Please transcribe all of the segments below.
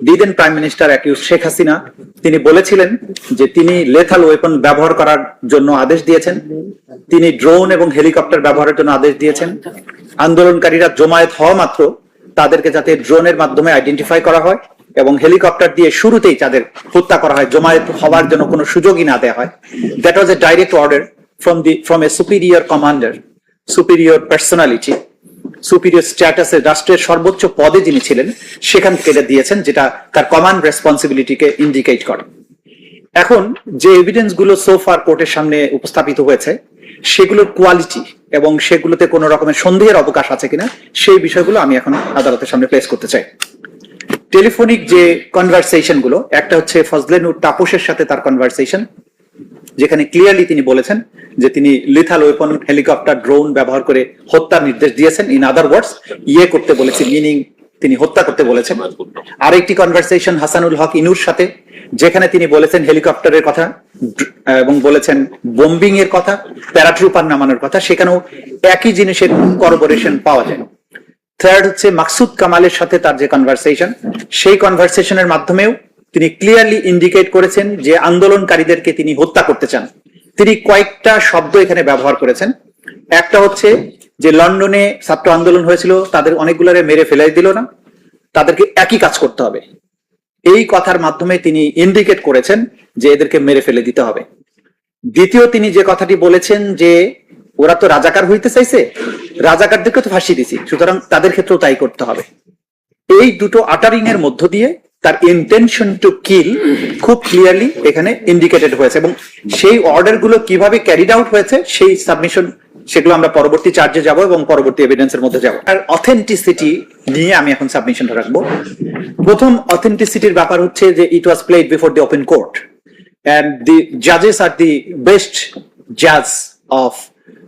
The then prime minister accuse Sheikh Hasina, তিনি বলেছিলেন যে তিনি লেথাল ওয়েপন ব্যবহার করার জন্য আদেশ দিয়েছেন, তিনি ড্রোন এবং হেলিকপ্টার ব্যবহারের জন্য আদেশ দিয়েছেন। আন্দোলনকারীরা জমায়েত হওয়া মাত্র তাদেরকে যাতে ড্রোনের মাধ্যমে আইডেন্টিফাই করা হয় এবং হেলিকপ্টার দিয়ে শুরুতেই তাদের হত্যা করা হয়, জমায়েত হওয়ার জন্য কোনো সুযোগই না দেওয়া হয়। That was a direct order from the from a superior commander superior personality superior স্ট্যাটাসে রাষ্ট্রের সর্বোচ্চ পদে যিনি ছিলেন, সেখান থেকে দিয়েছেন, যেটা তার কমান্ড রেসপন্সিবিলিটিকে ইন্ডিকেট করে। এখন যে এভিডেন্সগুলো সোফার কোর্টের সামনে উপস্থাপিত হয়েছে, সেগুলোর কোয়ালিটি এবং সেগুলোতে কোনো রকমের সন্দেহের অবকাশ আছে কিনা, সেই বিষয়গুলো আমি এখন আদালতের সামনে প্লেস করতে চাই। টেলিফোনিক যে কনভারসেশনগুলো একটা হচ্ছে ফজলেনুর তাপসের সাথে তার কনভারসেশন যেখানে ক্লিয়ারলি তিনি বলেছেন যে তিনি লিথাল ওয়েপন হেলিকপ্টার ড্রোন ব্যবহার করে হত্যার নির্দেশ দিয়েছেন। ইন আদার ওয়ার্ডস ইয়ে করতে বলেছেন মিনিং তিনি হত্যা করতে বলেছেন। আরেকটি কনভারসেশন হাসানুল হক ইনুর সাথে, যেখানে তিনি বলেছেন হেলিকপ্টারের কথা, এবং বলেছেন বোম্বিং এর কথা প্যারাট্রুপার নামানোর কথা, সেখানেও একই জিনিসের করবোরেশন পাওয়া যায়। থার্ড হচ্ছে মাকসুদ কামালের সাথে তার যে কনভারসেশন সেই কনভারসেশনের মাধ্যমেও তিনি ক্লিয়ারলি ইন্ডিকেট করেছেন যে আন্দোলনকারীদেরকে তিনি হত্যা করতে চান। তিনি কয়েকটা শব্দ এখানে ব্যবহার করেছেন। একটা হচ্ছে যে লন্ডনে ছাত্র আন্দোলন হয়েছিল, তাদের অনেকগুলারে মেরে ফেলাই দিল না। তাদেরকে একই কাজ করতে হবে। এই কথার মাধ্যমে তিনি ইন্ডিকেট করেছেন যে এদেরকে মেরে ফেলে দিতে হবে। দ্বিতীয়, তিনি যে কথাটি বলেছেন যে ওরা তো রাজাকার হইতে চাইছে, রাজাকারদেরকে তো ফাঁসি দিছি, সুতরাং তাদের ক্ষেত্রেও তাই করতে হবে। এই দুটো আটারিং এর মধ্য দিয়ে তার ইন্টেনশন টু কিল খুব ক্লিয়ারলি এখানে ইন্ডিকেটেড হয়েছে এবং সেই অর্ডারগুলো কীভাবে ক্যারিড আউট হয়েছে সেই সাবমিশন সেগুলো আমরা পরবর্তী চার্জে যাব এবং পরবর্তী এভিডেন্সের মধ্যে যাব। আর অথেন্টিসিটি নিয়ে আমি এখন সাবমিশনটা রাখব। প্রথম অথেন্টিসিটির ব্যাপার হচ্ছে যে it was played before the open court and the জাজেস আর the বেস্ট জাজ of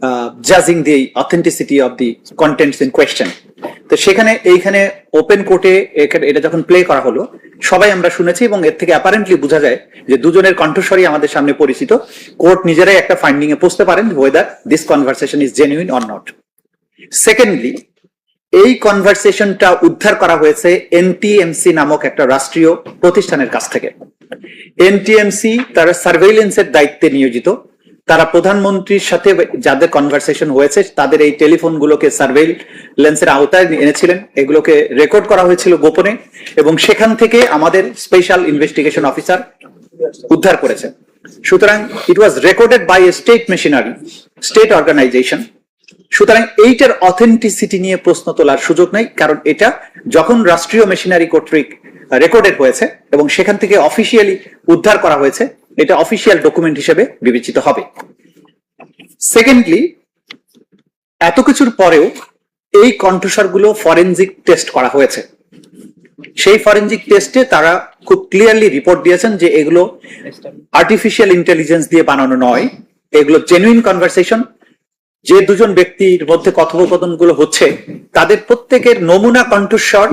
uh, judging the authenticity of the contents in question. তো সেখানে এইখানে ওপেন কোর্টে এটা যখন প্লে করা হলো সবাই আমরা শুনেছি এবং এর থেকে অ্যাপারেন্টলি বোঝা যায় যে দুজনের কণ্ঠস্বরই আমাদের সামনে পরিচিত। কোর্ট নিজেরাই একটা ফাইন্ডিং এ পৌঁছতে পারেন whether this conversation is genuine or not secondly এই কনভারসেশনটা উদ্ধার করা হয়েছে এনটিএমসি নামক একটা রাষ্ট্রীয় প্রতিষ্ঠানের কাছ থেকে। এনটিএমসি তারা সার্ভেইলেন্সের দায়িত্বে নিয়োজিত। তারা প্রধানমন্ত্রীর সাথে যাদের কনভারসেশন হয়েছে, তাদের এই টেলিফোন গুলোকে সার্ভেইলেন্সের আওতায় এনেছিলেন। এগুলোকে রেকর্ড করা হয়েছিল গোপনে এবং সেখান থেকে আমাদের স্পেশাল ইনভেস্টিগেশন অফিসার উদ্ধার করেছে। সুতরাং it was recorded by a state machinery state organisation সুতরাং এইটার অথেন্টিসিটি নিয়ে প্রশ্ন তোলার সুযোগ নাই, কারণ এটা যখন রাষ্ট্রীয় মেশিনারি কর্তৃক রেকর্ডেড হয়েছে এবং সেখান থেকে অফিসিয়ালি উদ্ধার করা হয়েছে এটা অফিসিয়াল ডকুমেন্ট হিসেবে বিবেচিত হবে। সেকেন্ডলি এত কিছুর পরেও এই কণ্ঠস্বরগুলো ফরেনজিক টেস্ট করা হয়েছে। সেই ফরেনজিক টেস্টে তারা খুব ক্লিয়ারলি রিপোর্ট দিয়েছেন যে এগুলো আর্টিফিশিয়াল ইন্টেলিজেন্স দিয়ে বানানো নয়। এগুলো জেনুইন কনভারসেশন যে দুজন ব্যক্তির মধ্যে কথোপকথনগুলো হচ্ছে, তাদের প্রত্যেকের নমুনা কণ্ঠস্বর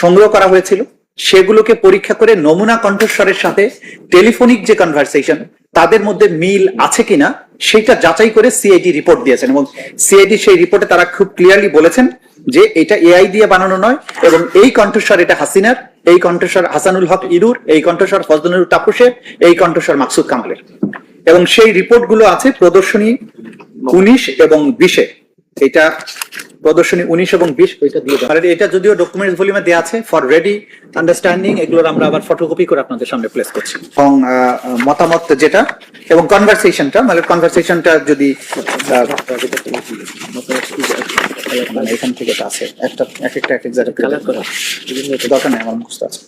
সংগ্রহ করা হয়েছিল। সেগুলোকে পরীক্ষা করে নমুনা কণ্ঠস্বরের সাথে টেলিফোনিক যে কনভারসেশন তাদের মধ্যে মিল আছে কিনা সেটা যাচাই করে সিআইডি রিপোর্ট দিয়েছেন এবং সিআইডি সেই রিপোর্টে তারা খুব ক্লিয়ারলি বলেছেন যে এটা এআই দিয়ে বানানো নয় এবং এই কণ্ঠস্বর এটা হাসিনার, এই কণ্ঠস্বর হাসানুল হক ইরুর, এই কণ্ঠস্বর ফজলুর তাপসের, এই কণ্ঠস্বর মাকসুদ কামালের। এবং সেই রিপোর্টগুলো আছে প্রদর্শনী উনিশ এবং বিশে। এটা প্রদর্শনী উনিশ এবং বিশ ওইটা দিয়ে দেওয়া এটা যদিও ডকুমেন্টস ভলিউমে দেওয়া আছে ফর রেডি আন্ডারস্ট্যান্ডিং এগুলোর আমরা আবার ফটোকপি করে আপনাদের সামনে প্লেস করছি। এবং মতামত যেটা এবং কনভারসেশনটা মানে কনভারসেশনটা যদি মানে এখান থেকে আছে একটা এক একটা এক এক জায়গায় কালার করা। দরকার নেই আমার মুখস্থ আছে।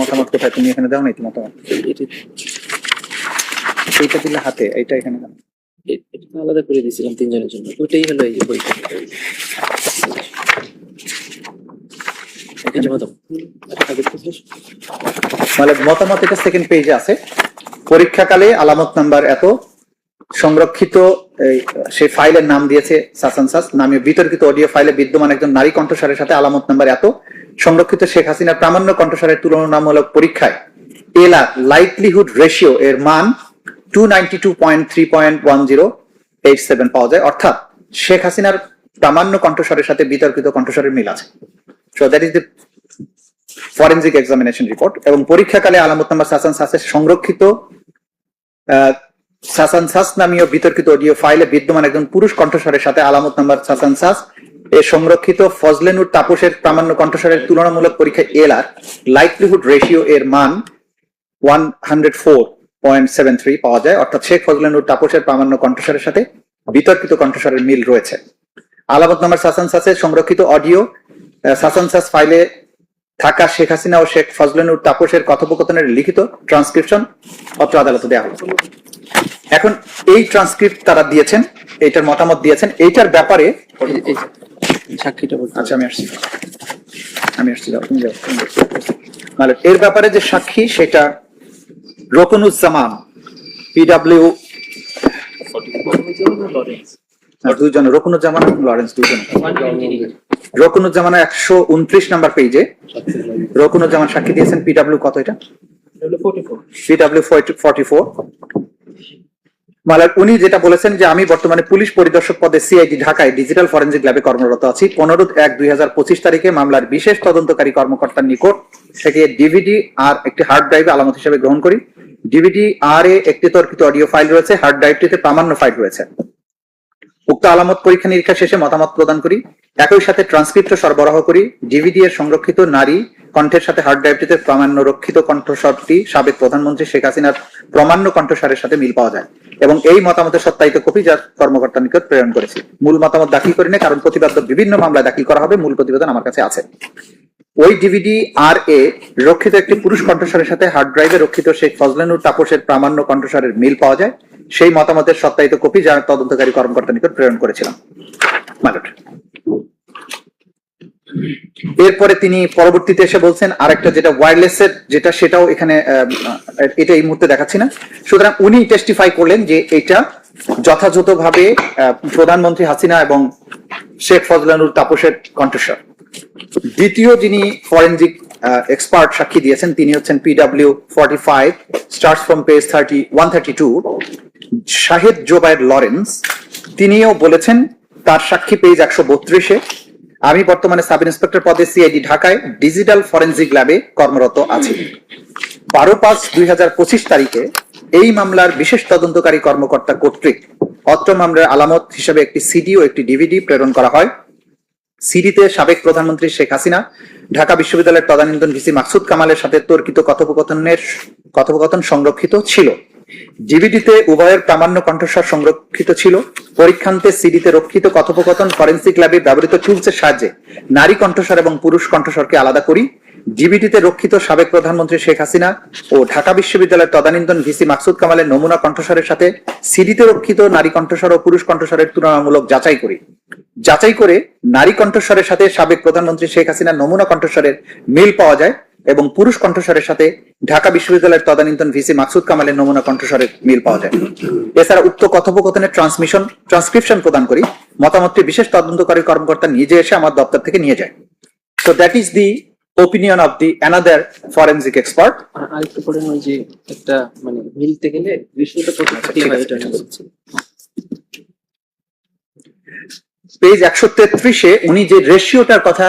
মতামত কোথায়? তুমি এখানে দাও না মতামত। এইটা দিলে হাতে এইটা এখানে আলাদা করে দিয়েছিলাম তিনজনের জন্য। ওইটাই হলো এই বইটা। মানে মতামত এটা সেকেন্ড পেজে আছে। পরীক্ষাকালে আলামত নাম্বার এত। সংরক্ষিত সেই ফাইলের নাম দিয়েছে সাসানসাস নামে বিতর্কিত অডিও ফাইলে বিদ্যমান একজন নারী কণ্ঠস্বরের সাথে আলামত নাম্বার এত। সংরক্ষিত শেখ হাসিনার প্রামাণ্য কণ্ঠস্বরের তুলনামূলক পরীক্ষায়, এলা লাইকলিহুড রেশিও এর মান পাওয়া যায়। অর্থাৎ শেখ হাসিনার প্রামাণ্য কণ্ঠস্বরের সাথে বিতর্কিত কণ্ঠস্বরের মিল আছে। ফরেনজিক এক্সামিনেশন রিপোর্ট এবং পরীক্ষাকালে আলামত নাম্বার সাসান সাসের সংরক্ষিত সাসান সাস নামীয় বিতর্কিত অডিও ফাইলে বিদ্যমান একজন পুরুষ কণ্ঠস্বরের সাথে আলামত নাম্বার সাসান সাস এর সংরক্ষিত ফজলেনুর তাপসের প্রামাণ্য কণ্ঠস্বরের তুলনামূলক পরীক্ষায় এল আর লাইকলিহুড রেশিও এর মান one hundred four point seven three পাওয়া যায়। অর্থাৎ শেখ ফজলেনুর তাপসের প্রামাণ্য কণ্ঠস্বরের সাথে বিতর্কিত কণ্ঠস্বরের মিল রয়েছে। আলামত নাম্বার সাসান সাসের সংরক্ষিত অডিও। সাসান সাস ফাইলে থাকা শেখ হাসিনা ও শেখ ফজলেনুর তাপসের কথোপকথনের লিখিত ট্রান্সক্রিপশন অত্র আদালতে দেওয়া হলো। এখন এই ট্রান্সক্রিপ্ট তারা দিয়েছেন এইটার মতামত দিয়েছেন। এইটার ব্যাপারে সাক্ষীটা আচ্ছা আমি আসছি। আমি আসছি যাও তুমি যাও। মানে এর ব্যাপারে যে সাক্ষী সেটা রকনুজ্জামান পিডাব্লিউ দুজন রকনুজ্জামান লরেন্স দুজন রকনুজ্জামান একশো উনত্রিশ নাম্বার পেজে রকনুজ্জামান সাক্ষী দিয়েছেন পিডাব্লিউ কত এটা? পিডাব্লিউ ফর্টি ফোর মালার উনি যেটা বলেছেন যে আমি বর্তমানে পুলিশ পরিদর্শক পদে সিআইডি ঢাকায় ডিজিটাল ফরেন্সিক ল্যাবে কর্মরত আছি। পনেরো এক দুই তারিখে মামলার বিশেষ তদন্তকারী কর্মকর্তার নিকট থেকে ডিভিডি আর একটি হার্ড ড্রাইভ আলামত হিসেবে গ্রহণ করি। ডিভিডি আর এ একটি তর্কিত অডিও ফাইল রয়েছে। হার্ড ড্রাইভটিতে প্রামাণ্য ফাইল রয়েছে। উক্ত আলামত পরীক্ষা নিরীক্ষা শেষে মতামত প্রদান করি। একই সাথে ট্রান্সক্রিপ্ট সরবরাহ করি। ডিভিডি এর সংরক্ষিত নারী কণ্ঠের সাথে হার্ড ড্রাইভটিতে প্রামাণ্য রক্ষিত কণ্ঠস্বরটি সাবেক প্রধানমন্ত্রী শেখ হাসিনার প্রামাণ্য কণ্ঠস্বরের সাথে মিল পাওয়া যায়। এবং এই মতামতের সত্যায়িত কপি যার কর্মকর্তার নিকট প্রেরণ করেছি। মূল মতামত দাখিল করিনি কারণ প্রতিবাদ বিভিন্ন মামলায় দাখিল করা হবে। মূল প্রতিবেদন আমার কাছে আছে। ওই ডিভিডি আর এ রক্ষিত একটি পুরুষ কণ্ঠস্বরের সাথে হার্ড ড্রাইভে রক্ষিত শেখ ফজলেনুর তাপসের প্রামাণ্য কণ্ঠস্বরের মিল পাওয়া যায়। সেই মতামতের সত্যায়িত কপি যার তদন্তকারী কর্মকর্তার নিকট প্রেরণ করেছিলাম। এরপরে তিনি পরবর্তীতে এসে বলছেন, আরেকটা যেটা ওয়্যারলেস এর, যেটা সেটাও এখানে এটা এই মুহূর্তে দেখাচ্ছি না। সুতরাং উনি টেস্টিফাই করলেন যে এটা যথাযথভাবে প্রধানমন্ত্রী হাসিনা এবং শেখ ফজলানুর তাপসের কণ্ঠস্বর। দ্বিতীয় যিনি ফরেনজিক এক্সপার্ট সাক্ষী দিয়েছেন, তিনি হচ্ছেন PW forty five start from page thirty one thirty two Shahed Zobayer Lawrence তিনিও বলেছেন, তার সাক্ষী পেজ একশো বত্রিশে। আমি বর্তমানে সাব ইন্সপেক্টর পদে সিআইডি ঢাকায় ডিজিটাল ফরেনজিক ল্যাবে কর্মরত আছি। বারো পাঁচ দুই তারিখে, এই মামলার বিশেষ তদন্তকারী কর্মকর্তা কর্তৃক অত্র মামলার আলামত হিসেবে একটি সিডি ও একটি ডিভিডি প্রেরণ করা হয়। সিডিতে সাবেক প্রধানমন্ত্রী শেখ হাসিনা, ঢাকা বিশ্ববিদ্যালয়ের তদানীন্তন ভিসি মাকসুদ কামালের সাথে তর্কিত কথোপকথনের, কথোপকথন সংরক্ষিত ছিল। ডিভিডিতে উভয়ের প্রামাণ্য কণ্ঠস্বর সংরক্ষিত ছিল। পরীক্ষান্তে সিডিতে রক্ষিত কথোপকথন ফরেন্সিক ল্যাবে ব্যবহৃত টুলসের সাহায্যে নারী কণ্ঠস্বর এবং পুরুষ কণ্ঠস্বরকে আলাদা করি। ডিভিডিতে রক্ষিত সাবেক প্রধানমন্ত্রী শেখ হাসিনা ও ঢাকা বিশ্ববিদ্যালয়ের তদানীন্তন ভিসি মাকসুদ কামালের নমুনা কণ্ঠস্বরের সাথে সিডিতে রক্ষিত নারী কণ্ঠস্বর ও পুরুষ কণ্ঠস্বরের তুলনামূলক যাচাই করি। যাচাই করে নারী কণ্ঠস্বরের সাথে সাবেক প্রধানমন্ত্রী শেখ হাসিনার নমুনা কণ্ঠস্বরের মিল পাওয়া যায় এবং পুরুষ কণ্ঠস্বরের সাথে ঢাকা বিশ্ববিদ্যালয়ের তদানীন্তন ভিসি মাকসুদ কামালের নমুনা কণ্ঠস্বরের মিল পাওয়া যায়। এছাড়া উক্ত কথোপকথনের ট্রান্সমিশন ট্রান্সক্রিপশন প্রদান করি মতামতটি বিশেষ তদন্তকারী কর্মকর্তা নিজে এসে আমার দপ্তর থেকে নিয়ে যায়। তো that is the opinion of the another forensic expert আরেকটু পরে ওই যে একটা মানে মিলতে গেলে বিষয়টা প্রথম আচ্ছা, থেকেই ঠিক হয়, আছে, এটা ঠিক আমি আছে। বলছি। পেজ একশো তেত্রিশে উনি যে রেশিওটার কথা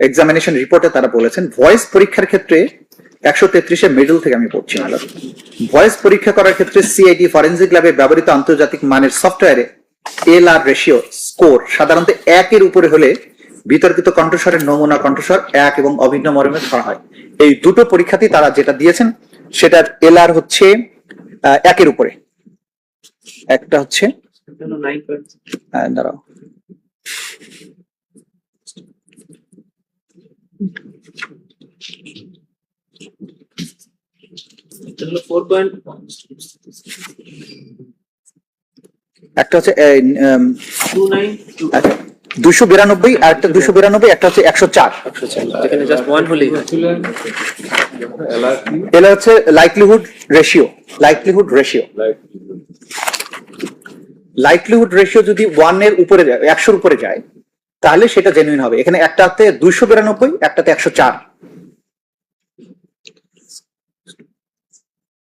এক্সামিনেশন রিপোর্টে তারা বলেছেন ভয়েস পরীক্ষার ক্ষেত্রে একশো তেত্রিশে মিডল থেকে আমি পড়ছি ম্যাডাম ভয়েস পরীক্ষা করার ক্ষেত্রে সিআইডি ফরেনজিক ল্যাবে ব্যবহৃত আন্তর্জাতিক মানের সফটওয়্যারে এল আর রেশিও স্কোর সাধারণত একের উপরে হলে বিতর্কিত কণ্ঠস্বরের নমুনা কণ্ঠস্বর এক এবং অভিন্ন মরমে ধরা হয়। এই দুটো পরীক্ষাতেই তারা যেটা দিয়েছেন সেটার এল আর হচ্ছে একের উপরে। একটা হচ্ছে এটা হলো 9.6 আহ, দাঁড়াও। এটা হলো 4.1 একটা হচ্ছে29 দুশো বিরানব্বই আর একটা দুশো বিরানব্বই একটা হচ্ছে একশো চার। এটা হচ্ছে likelihood ratio likelihood ratio likelihood ratio যদি ওয়ানের উপরে যায় একশোর উপরে যায় তাহলে সেটা জেনুইন হবে। এখানে একটাতে দুইশো বিরানব্বই একটাতে একশো চার।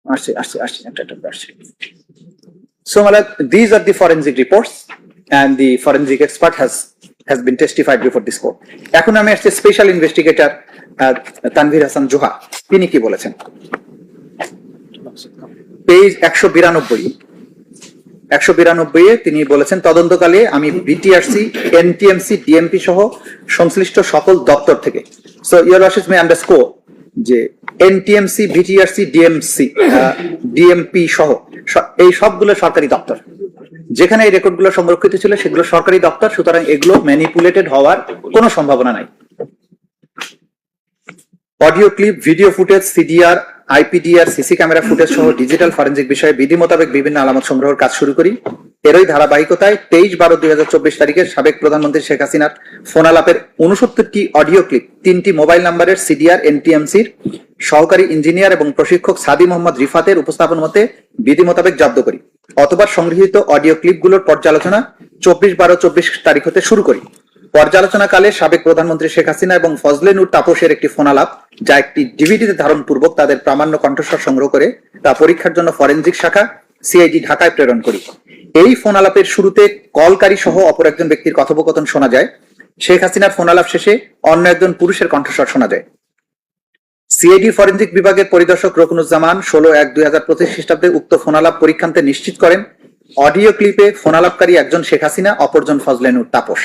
আসছে আসছে আসছে একটা একটা আসছে। So, Malak, these are the forensic reports, and the forensic expert has. এখন আমি আসছি স্পেশাল ইনভেস্টিগেটর তানভীর হাসান জোহা। তিনি কি বলেছেন? পেজ একশো বিরানব্বই একশো বিরানব্বই এ তিনি বলেছেন, তদন্তকালে আমি বিটিআরসি এনটিএমসি ডিএমপি সহ সংশ্লিষ্ট সকল দপ্তর থেকে। So year worship may underscore যে এনটিএমসি বিটিআরসি ডিএমসি ডিএমপি সহ এই সবগুলো সরকারি দপ্তর। যেখানে এই রেকর্ডগুলো সংরক্ষিত ছিল, সেগুলো সরকারি দপ্তর, সুতরাং এগুলো ম্যানিপুলেটেড হওয়ার কোনো সম্ভাবনা নাই। Audio clip, video footage CDR IPDR CC camera footage সহ ডিজিটাল ফরেনজিক বিষয়ে বিধি মোতাবেক বিভিন্ন আলামত সংগ্রহের কাজ শুরু করি। এরই ধারাবাহিকতায় তেইশ বারো দুই হাজার চব্বিশ তারিখে সাবেক প্রধানমন্ত্রী শেখ হাসিনার ফোন আলাপের উনসত্তরটি অডিও ক্লিপ, তিনটি মোবাইল নাম্বারের সিডিআর, এনটিএমসির সহকারী ইঞ্জিনিয়ার এবং প্রশিক্ষক সাদি মোহাম্মদ রিফাতের উপস্থাপন মতে বিধি মোতাবেক জব্দ করি। অথবা সংগৃহীত অডিও ক্লিপগুলোর পর্যালোচনা চব্বিশ বারো চব্বিশ তারিখ হতে শুরু করি। পর্যালোচনাকালে সাবেক প্রধানমন্ত্রী শেখ হাসিনা এবং ফজলে নূর তাপসের একটি ফোনালাপ, যা একটি ডিভিডিতে ধারণ পূর্বক তাদের প্রামাণ্য কণ্ঠস্বর সংগ্রহ করে তা পরীক্ষার জন্য ফরেনজিক শাখা, সিআইডি, ঢাকায় প্রেরণ করি। এই ফোনালাপের শুরুতে কলকারী সহ অপর একজন ব্যক্তির কথোপকথন শোনা যায়। শেখ হাসিনার ফোনালাপ শেষে অন্য একজন পুরুষের কণ্ঠস্বর শোনা যায়। সিআইডি ফরেনজিক বিভাগের পরিদর্শক রকুনুজ্জামান ষোলো এক দুই হাজার পঁচিশ খ্রিস্টাব্দে উক্ত ফোনালাপ পরীক্ষান্তে নিশ্চিত করেন, অডিও ক্লিপে ফোনালাপকারী একজন শেখ হাসিনা, অপরজন ফজলেনুর তাপস।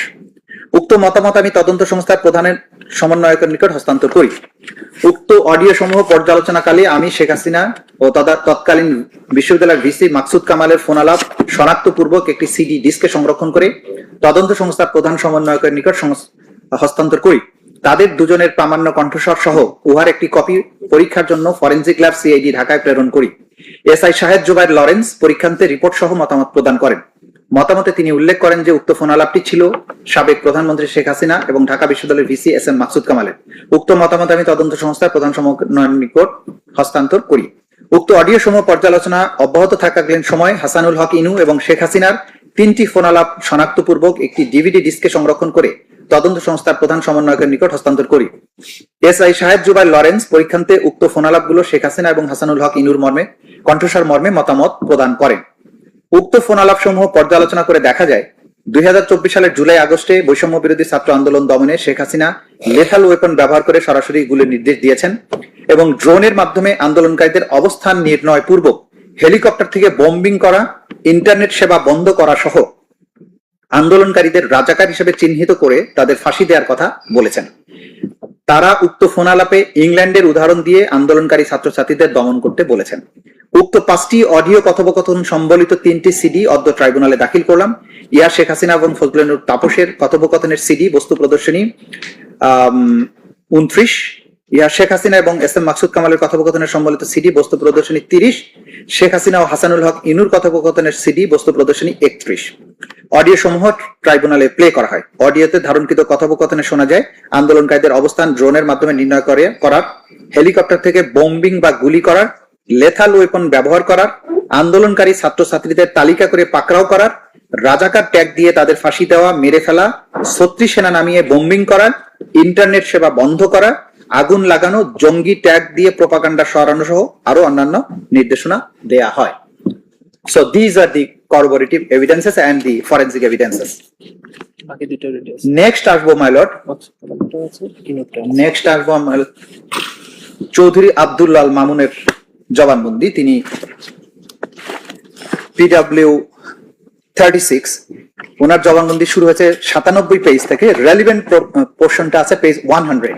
উক্ত মতামত আমি তদন্ত সংস্থার প্রধানের সমন্বয়কের নিকট হস্তান্তর করি। উক্ত অডিও সমূহ পর্যালোচনাকালে আমি শেখ হাসিনা ও তৎকালীন বিশ্ববিদ্যালয়ের ভিসি মাকসুদ কামালের ফোনালাপ শনাক্তপূর্বক একটি সিডি ডিস্কে সংরক্ষণ করে তদন্ত সংস্থার প্রধান সমন্বয়কের নিকট হস্তান্তর করি। তাদের দুজনের প্রামাণ্য কণ্ঠস্বর সহ উহার একটি কপি পরীক্ষার জন্য ফরেনজিক ল্যাব সিআইডি ঢাকায় প্রেরণ করি। এসআই শাহেদ জুবাইর লরেন্স পরীক্ষান্তে রিপোর্ট সহ মতামত প্রদান করেন। মতামতে তিনি উল্লেখ করেন যে, উক্ত ফোনালাপটি ছিল সাবেক প্রধানমন্ত্রী শেখ হাসিনা এবং ঢাকা বিশ্ববিদ্যালয়ের ভিসি এস এম মাকসুদ কামালের। উক্ত মতামত আমি তদন্ত সংস্থার প্রধান সমন্বয়ের নিকট হস্তান্তর করি। উক্ত অডিও সমূহ পর্যালোচনা অব্যাহত থাকাকালীন সময় হাসানুল হক ইনু এবং শেখ হাসিনার তিনটি ফোনালাপ শনাক্তপূর্বক একটি ডিভিডি ডিস্কে সংরক্ষণ করে তদন্ত সংস্থার প্রধান সমন্বয়কের নিকট হস্তান্তর করি। এস আই সাহেব জুবাই লরেন্স পরীক্ষান্তে উক্ত ফোনালাপগুলো শেখ হাসিনা এবং হাসানুল হক ইনুর মর্মে, কণ্ঠস্বর মর্মে মতামত প্রদান করেন। উক্ত ফোনালাপ সমূহ পর্যালোচনা করে দেখা যায়, দুই হাজার চব্বিশ সালের জুলাই আগস্টে বৈষম্য বিরোধী ছাত্র আন্দোলন দমনে শেখ হাসিনা লেথাল ওয়েপন ব্যবহার করে সরাসরি গুলির নির্দেশ দিয়েছেন এবং ড্রোনের মাধ্যমে আন্দোলনকারীদের অবস্থান নির্ণয় পূর্বক হেলিকপ্টার থেকে বোম্বিং করা ইন্টারনেট সেবা বন্ধ করা সহ আন্দোলনকারীদের রাজাকার হিসেবে চিহ্নিত করে তাদের ফাঁসি দেওয়ার কথা বলেছেন। তারা উক্ত ফোনালাপে ইংল্যান্ডের উদাহরণ দিয়ে আন্দোলনকারী ছাত্রছাত্রীদের দমন করতে বলেছেন। উক্ত পাঁচটি অডিও কথোপকথন সম্বলিত তিনটি সিডি অদ্য ট্রাইব্যুনালে দাখিল করলাম। ইয়া শেখ হাসিনা এবং ফজলেনুর তাপসের কথোপকথনের সিডি, বস্তু প্রদর্শনী উনত্রিশ। ইয়া শেখ হাসিনা এবং এস এম মাকসুদ কামালের কথোপকথনের সম্বলিত সিডি, বস্তু প্রদর্শনী, তিরিশ। শেখ হাসিনা ও হাসানুল হক ইনুর কথোপকথনের সিডি বস্তু প্রদর্শনী একত্রিশ। অডিও সমূহ ট্রাইব্যুনালে প্লে করা হয়। অডিওতে ধারণকৃত কথোপকথনে শোনা যায়, আন্দোলনকারীদের অবস্থান ড্রোনের মাধ্যমে নির্ণয় করে, করার, হেলিকপ্টার থেকে বোম্বিং বা গুলি করার, লেথাল ওয়েপন ব্যবহার করার, আন্দোলনকারী ছাত্রছাত্রীদের তালিকা করে পাকড়াও করার, রাজাকার ট্যাগ দিয়ে তাদের ফাঁসি দেওয়া, মেরে ফেলা, ছত্রিশ সেনা নামিয়ে বোম্বিং করার, ইন্টারনেট সেবা বন্ধ করা আগুন লাগানো জঙ্গি ট্যাগ দিয়ে প্রপাগান্ডা সরানো সহ আরও অন্যান্য নির্দেশনা দেয়া হয়। So these are the corroborative evidences and the forensic evidences. আছে নেক্সট আসব মাই লর্ড নেক্সট আসব চৌধুরী আব্দুল্লাল মামুনের জবানবন্দি। তিনি পিডাব্লিউ থার্টি সিক্স ওনার জবানবন্দি শুরু হয়েছে সাতানব্বই পেজ থেকে। রেলিভেন্ট পোর্শনটা আছে page one hundred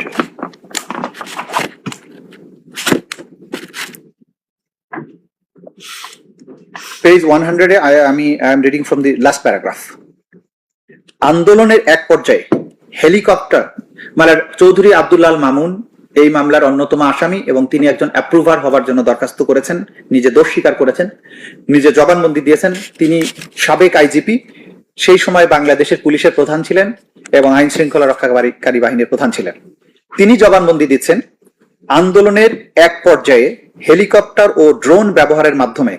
page one হান্ড্রেডে আমি I am reading from the last paragraph আন্দোলনের এক পর্যায়ে হেলিকপ্টার মানে চৌধুরী আব্দুল্লাল মামুন, এই মামলার অন্যতম আসামি এবং তিনি একজন অ্যাপ্রুভার হবার জন্য দরখাস্ত করেছেন, নিজে দোষ স্বীকার করেছেন, নিজে জবানবন্দি দিয়েছেন। তিনি সাবেক আইজিপি, সেই সময় বাংলাদেশের পুলিশের প্রধান ছিলেন এবং আইন শৃঙ্খলা রক্ষাকারী বাহিনীর প্রধান ছিলেন। তিনি জবানবন্দি দিচ্ছেন, আন্দোলনের এক পর্যায়ে হেলিকপ্টার ও ড্রোন ব্যবহারের মাধ্যমে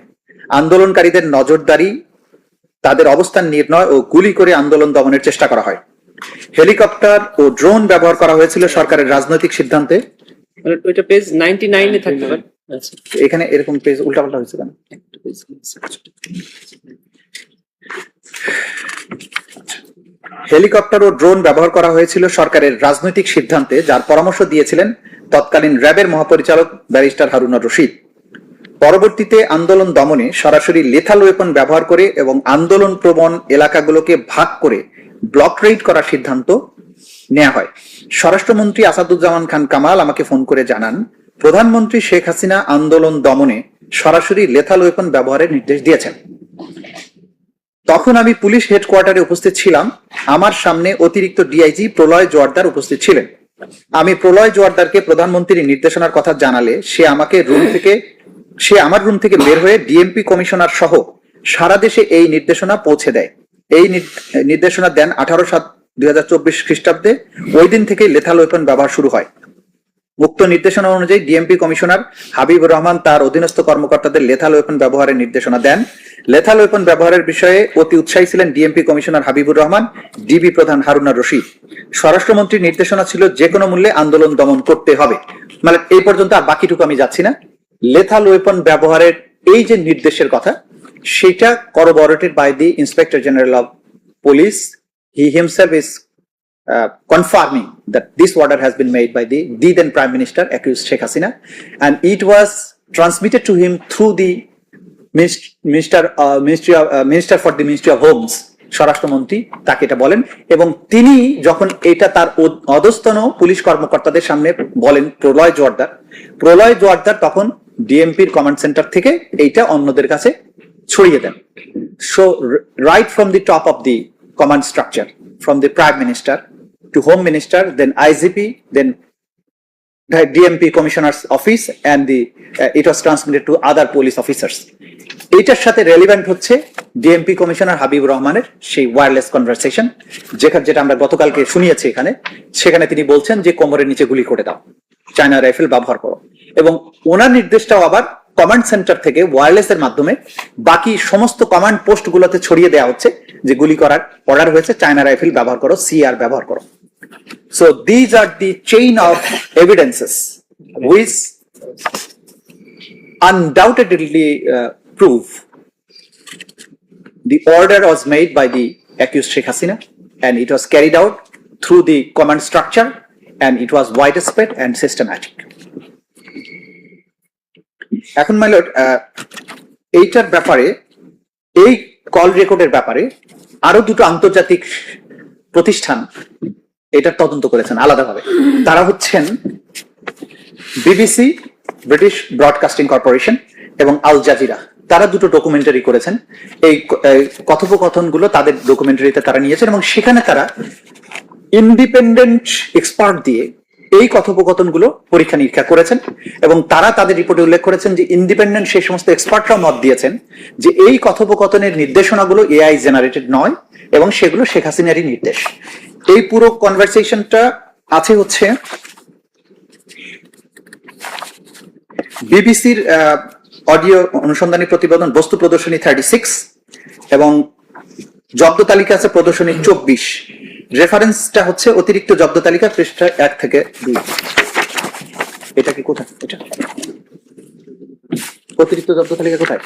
আন্দোলনকারীদের নজরদারি তাদের অবস্থান নির্ণয় ও গুলি করে আন্দোলন দমনের চেষ্টা করা হয়। হেলিকপ্টার ও ড্রোন ব্যবহার করা হয়েছিল সরকারের রাজনৈতিক সিদ্ধান্তে। মানে ওইটা পেজ 99 এ থাকতে পারে। আচ্ছা। এখানে এরকম পেজ উল্টাপাল্টা হয়েছে কেন? হেলিকপ্টার ও ড্রোন ব্যবহার করা হয়েছিল সরকারের রাজনৈতিক সিদ্ধান্তে যার পরামর্শ দিয়েছিলেন তৎকালীন র্যাবের মহাপরিচালক ব্যারিস্টার হারুনা রশিদ। পরবর্তীতে আন্দোলন দমনে সরাসরি লেথাল ওয়েপন ব্যবহার করে এবং আন্দোলন প্রবণ এলাকাগুলোকে ভাগ করে ব্লক রেড করার সিদ্ধান্ত নেওয়া হয়। স্বরাষ্ট্রমন্ত্রী আসাদুজ্জামান খান কামাল আমাকে ফোন করে জানান, প্রধানমন্ত্রী শেখ হাসিনা আন্দোলন দমনে সরাসরি লেথাল ওয়েপন ব্যবহারের নির্দেশ দিয়েছেন। তখন আমি পুলিশ হেডকোয়ার্টারে উপস্থিত ছিলাম। আমার সামনে অতিরিক্ত ডিআইজি প্রলয় জোয়ারদার উপস্থিত ছিলেন। আমি প্রলয় জোয়ারদারকে প্রধানমন্ত্রীর নির্দেশনার কথা জানালে সে আমাকে রুম থেকে সে আমার রুম থেকে বের হয়ে ডিএমপি কমিশনার সহ সারা দেশে এই নির্দেশনা পৌঁছে দেয়। এই নির্দেশনা দেন আঠারো সাত দুই খ্রিস্টাব্দে। ওই দিন থেকে লেথাল ওয়েপন ব্যবহার শুরু হয়। উক্ত নির্দেশনা অনুযায়ী ডিএমপি কমিশনার হাবিবুর রহমান তার অধীনস্থ কর্মকর্তাদের লেথাল ওয়েপন ব্যবহারের নির্দেশনা দেন। লেথাল ওয়েপন ব্যবহারের বিষয়ে অতি উৎসাহী ছিলেন DMP commissioner Habibur Rahman DB প্রধান হারুনা রশিদ। স্বরাষ্ট্রমন্ত্রীর নির্দেশনা ছিল যে কোনো মূল্যে আন্দোলন দমন করতে হবে। মানে এই পর্যন্ত আর বাকিটুকু আমি যাচ্ছি না। লেথাল ওয়েপন ব্যবহারের এই যে নির্দেশের কথা, সেটা corroborated by the inspector general of police he himself is confirming that this order has been made by the the then prime minister accuse Sheikh Hasina and it was transmitted to him through the minister ministry of minister for the ministry of homes স্বরাষ্ট্রমন্ত্রী, তাকে এটা বলেন। এবং তিনি যখন এটা তার অধস্তন police কর্মকর্তাদের সামনে বলেন প্রলয় জোয়ারদার প্রলয় জোয়ারদার তখন ডিএমপির কমান্ড সেন্টার থেকে এইটা অন্যদের কাছে ছড়িয়ে দেন so right from the top of the from the prime minister to home minister then igp then the dmp commissioner's office and the uh, it was transmitted to other police officers এটার সাথে relevant হচ্ছে DMP commissioner Habib রহমানের সেই wireless conversation যেখানে যেটা আমরা গতকালকে শুনিয়েছি এখানে সেখানে তিনি বলছেন যে কোমরের নিচে গুলি করে দাও চায়না রাইফেল ব্যবহার করো। এবং ওনার নির্দেশটাও আবার কমান্ড সেন্টার থেকে ওয়্যারলেস এর মাধ্যমে বাকি সমস্ত কমান্ড পোস্ট গুলোতে ছড়িয়ে দেওয়া হচ্ছে যে গুলি করার অর্ডার হয়েছে চায়না রাইফেল ব্যবহার করো সিআর ব্যবহার করো। So these are the chain of evidences which undoubtedly uh, the order was made by the accused Sheikh Hasina and it was carried out through the command structure and it was widespread and systematic. এখন মাইলট এইটার ব্যাপারে, এই call রেকর্ডের ব্যাপারে আরও দুটো আন্তর্জাতিক প্রতিষ্ঠান এটার তদন্ত করেছেন আলাদাভাবে। তারা হচ্ছেন বিবিসি ব্রিটিশ ব্রডকাস্টিং কর্পোরেশন এবং আল জাজিরা তারা দুটো ডকুমেন্টারি করেছেন। এই কথোপকথনগুলো তাদের ডকুমেন্টারিতে তারা নিয়েছেন এবং সেখানে তারা ইন্ডিপেন্ডেন্ট এক্সপার্ট দিয়ে এই কথোপকথনগুলো পরীক্ষা নিরীক্ষা করেছেন এবং তারা তাদের রিপোর্টে উল্লেখ করেছেন যে ইন্ডিপেন্ডেন্ট সেই সমস্ত এক্সপার্টরা মত দিয়েছেন যে এই কথোপকথনের নির্দেশনাগুলো এআই জেনারেটেড নয় এবং সেগুলো শেখ হাসিনারই নির্দেশ। এই পুরো কনভারসেশনটা আছে হচ্ছে বিবিসির অডিও অনুসন্ধানী প্রতিবেদন বস্তু প্রদর্শনী থার্টি সিক্স এবং জব্দ তালিকা আছে প্রদর্শনী চব্বিশ। রেফারেন্সটা হচ্ছে অতিরিক্ত জব্দ তালিকা পৃষ্ঠা এক থেকে দুই। এটা কি কোথায়? এটা। অতিরিক্ত জব্দ তালিকা কোথায়?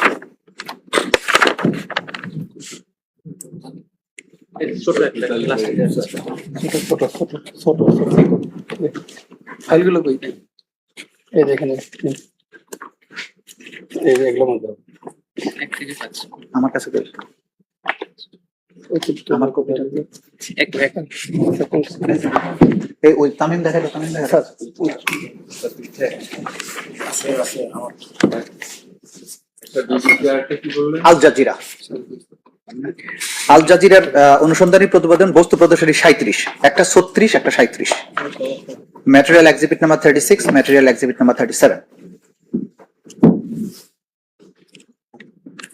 ফাইলগুলো কই এই এখানে এই এগুলো মধ্যে আমার কাছে। আমার কপিটা দে। এক এক এই ওই তামিম দেখাই তামিম দেখা আল জাজিরা। আল জাজিরার আহ, অনুসন্ধানী প্রতিবেদন বস্তু প্রদর্শনী সাঁত্রিশ একটা ছত্রিশ একটা সাঁত্রিশ material exhibit number thirty six material exhibit number thirty seven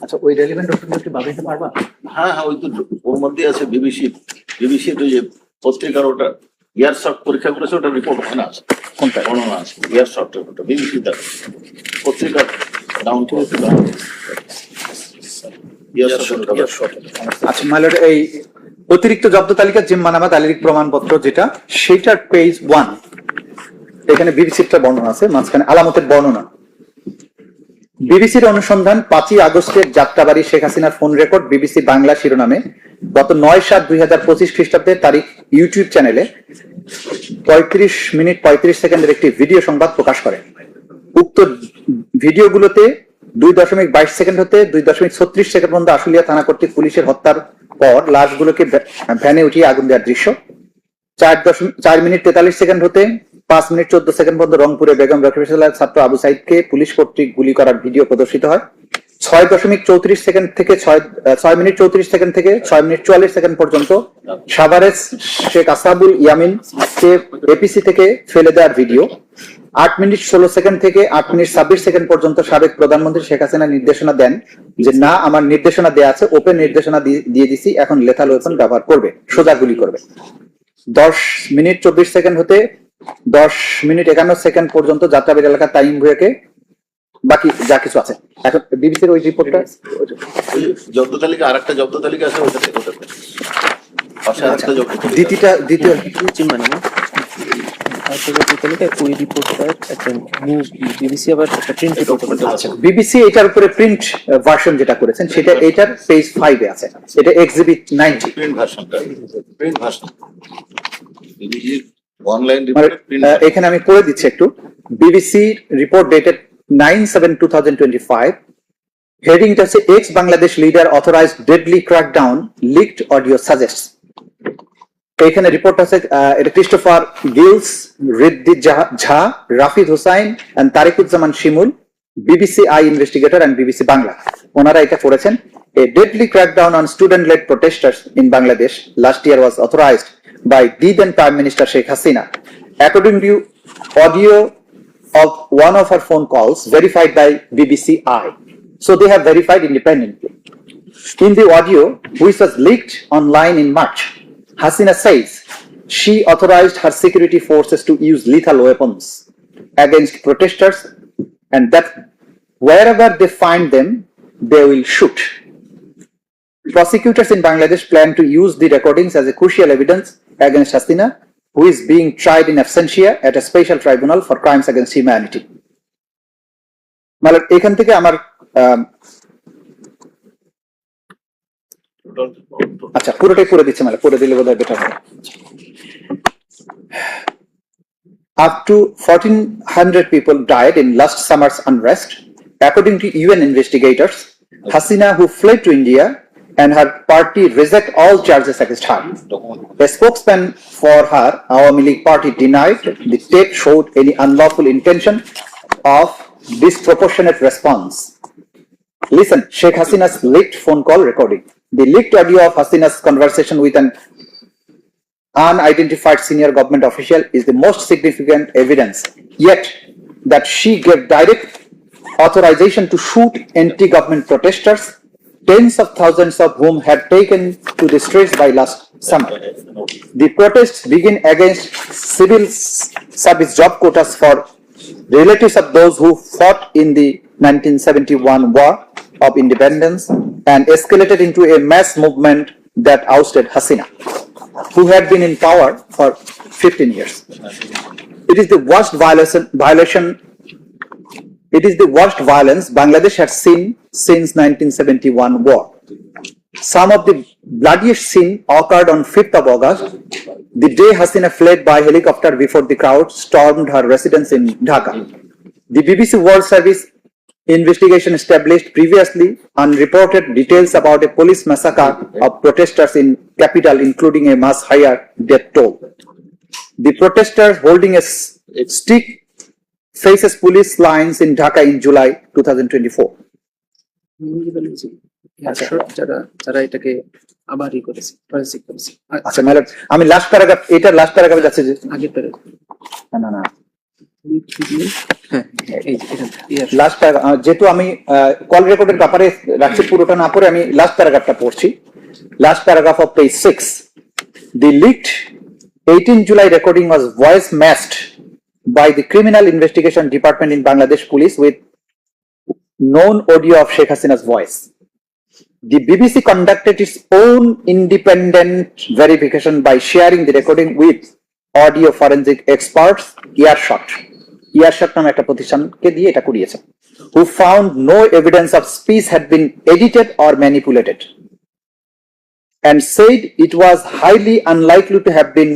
আচ্ছা ওই রেলিভেন্ট ডকুমেন্টটি বাবাইতে পারবা? হ্যাঁ হ্যাঁ ওই তো ওর মধ্যে আছে বিবিসি বিবিসির ওই যে পত্রিকার ওটা ইয়ার শর্ট পরীক্ষা করেছে ওটা রিপোর্ট ওখানে আছে কোনটা বর্ণনা আছে ইয়ার শর্ট ওটা বিবিসি তার পত্রিকার ডাউন টু ইয়ার আচ্ছা মাইলর এই অতিরিক্ত জব্দ তালিকা জিম্মানামা দালিলিক প্রমাণপত্র যেটা সেইটার পেজ ওয়ান এখানে বিবিসির বর্ণনা আছে মাঝখানে আলামতের বর্ণনা। বিবিসির অনুসন্ধান পাঁচই আগস্টের যাত্রাবাড়ি শেখ হাসিনার ফোন রেকর্ড বিবিসি বাংলা শিরোনামে গত নয় সাত দুই হাজার পঁচিশ খ্রিস্টাব্দের তারিখ ইউটিউব চ্যানেলে পঁয়ত্রিশ মিনিট পঁয়ত্রিশ সেকেন্ডের একটি ভিডিও সংবাদ প্রকাশ করে। উক্ত ভিডিওগুলোতে দুই দশমিক বাইশ সেকেন্ড হতে দুই দশমিক ছত্রিশ সেকেন্ড পর্যন্ত আশুলিয়া থানা কর্তৃক পুলিশের হত্যার পর লাশগুলোকে ভ্যানে উঠিয়ে আগুন দেওয়ার দৃশ্য। চার দশমিক চার মিনিট তেতাল্লিশ সেকেন্ড হতে পাঁচ মিনিট চোদ্দ সেকেন্ড পর্যন্ত রংপুরে বেগম রকিবুল্লাহ ছাত্র আবু সাইদকে পুলিশ কর্তৃক গুলি করার ভিডিও প্রদর্শিত হয়। ছয় দশমিক চৌত্রিশ সেকেন্ড থেকে ছয় ছয় মিনিট চৌত্রিশ সেকেন্ড থেকে ছয় মিনিট চুয়াল্লিশ সেকেন্ড পর্যন্ত সাভারেজ শেখ আসাবুল ইয়ামিন এপিসি থেকে ফেলে দেওয়ার ভিডিও। আট মিনিট ষোলো সেকেন্ড থেকে আট মিনিট ছাব্বিশ সেকেন্ড পর্যন্ত সাবেক প্রধানমন্ত্রী শেখ হাসিনা নির্দেশনা দেন যে, না, আমার নির্দেশনা দেয়া আছে, ওপেন নির্দেশনা দিয়ে দিয়ে দিছি, এখন লেথাল ওয়েপন ব্যবহার করবে, সোজা গুলি করবে। দশ মিনিট চব্বিশ সেকেন্ড হতে দশ মিনিট একান্ন সেকেন্ড পর্যন্ত যাত্রাবাড়ি এলাকার তাইম ভুয়াকে বাকি যা কিছু আছে। এখন বিবিসির ওই রিপোর্টটা জব্দ তালিকা আর একটা জব্দ তালিকা। আছে। দ্বিতীয়টা দ্বিতীয় মানে ওই একটা নিউজ বিবিসি আবার একটা প্রিন্ট আচ্ছা বিবিসি এটার উপরে প্রিন্ট ভার্সন যেটা করেছেন সেটা এটার পেজ ফাইভে আছে। এটা এক্সিবিট নাইনটি প্রিন্ট ভার্সনটা প্রিন্ট ভার্সন অনলাইন মানে এখানে আমি পড়ে দিচ্ছি একটু। BBC report dated nine seven two thousand twenty five হেডিংটা হচ্ছে ex Bangladesh leader authorise deadly crackdown leaked audio suggest এখানে রিপোর্ট আছে এটা Christopher Giles Riddhi Jha Rafid Hussain and Tariquzzaman Shimul BBC Eye investigator and BBC Bangla ওনারা এটা করেছেন। A deadly crackdown on student led protesters in Bangladesh last year was authorised by the then Prime Minister Sheikh Hasina. According to audio of one of her phone calls verified by BBC I. So they have verified independently. In the audio, which was leaked online in March, Hasina says she authorized her security forces to use lethal weapons against protesters and that wherever they find them, they will shoot. Prosecutors in Bangladesh plan to use the recordings as a crucial evidence against Hasina, who is being tried in absentia at a special tribunal for crimes against humanity. মানে এখান থেকে আমার আম, আচ্ছা পুরোটাই পড়ে দিচ্ছে মানে পড়ে দিলে বোধহয় বেটার হবে Up to 1,400 people died in last summer's unrest. According to UN investigators, Hasina, who fled to India, and her party reject all charges against her. A spokesman for her Awami League party denied the tape showed any unlawful intention of disproportionate response. Listen, Sheikh Hasina's leaked phone call recording. The leaked audio of Hasina's conversation with an unidentified senior government official is the most significant evidence yet that she gave direct authorization to shoot anti-government protesters, tens of thousands of whom had taken to the streets by last summer. The protests begin against civil service job quotas for relatives of those who fought in the 1971 War of Independence and escalated into a mass movement that ousted Hasina, who had been in power for 15 years. It is the worst violation, violation it is the worst violence Bangladesh has seen since 1971 war. Some of the bloodiest scene occurred on 5th of August, the day Hasina fled by helicopter before the crowd stormed her residence in Dhaka. The BBC World Service investigation established previously unreported details about a police massacre of protesters in capital including a much higher death toll. The protesters holding a stick faces police lines in Dhaka in July 2024. Headshot যারা যারা এটাকে আবার ই করেছে forensic করেছে। আ- আচ্ছা madam আমি last paragraph এটা last প্যারাগ্রাফে যাচ্ছে যে প্যারে না না না। লাস্ট যেহেতু আমি কল রেকর্ডের ব্যাপারে রাখছি পুরোটা না পড়ে আমি লাস্ট প্যারাগ্রাফটা পড়ছি। Last paragraph of page six the leaked eighteen July recording was voice matched by the Criminal Investigation Department in Bangladesh Police with known audio of Sheikh Hasina's voice. The BBC conducted its own independent verification by sharing the recording with audio forensic experts Earshot. Earshot নামে একটা প্রতিষ্ঠানকে দিয়ে এটা করিয়েছে who found no evidence of speech had been edited or manipulated. and said it was highly unlikely to have been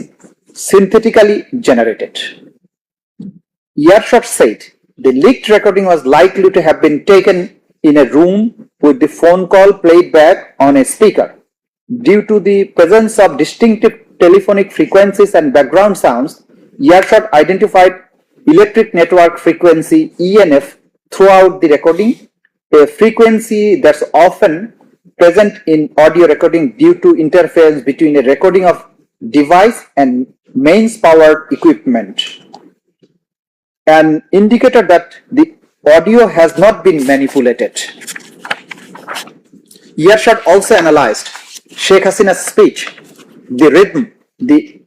synthetically generated. Earshot said the leaked recording was likely to have been taken in a room with the phone call played back on a speaker. Due to the presence of distinctive telephonic frequencies and background sounds, Earshot identified electric network frequency ENF throughout the recording, a frequency that's often present in audio recording due to interference between a recording of device and mains powered equipment an indicator that the audio has not been manipulated. Earshot also analyzed Sheikh Hasina's speech, the rhythm, the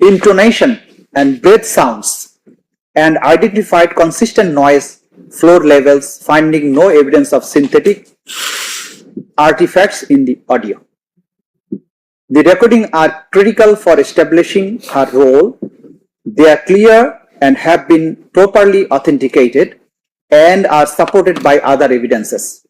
intonation and breath sounds and identified consistent noise floor levels finding no evidence of synthetic artifacts in the audio. The recording are critical for establishing her role. They are clear and have been properly authenticated and are supported by other evidences.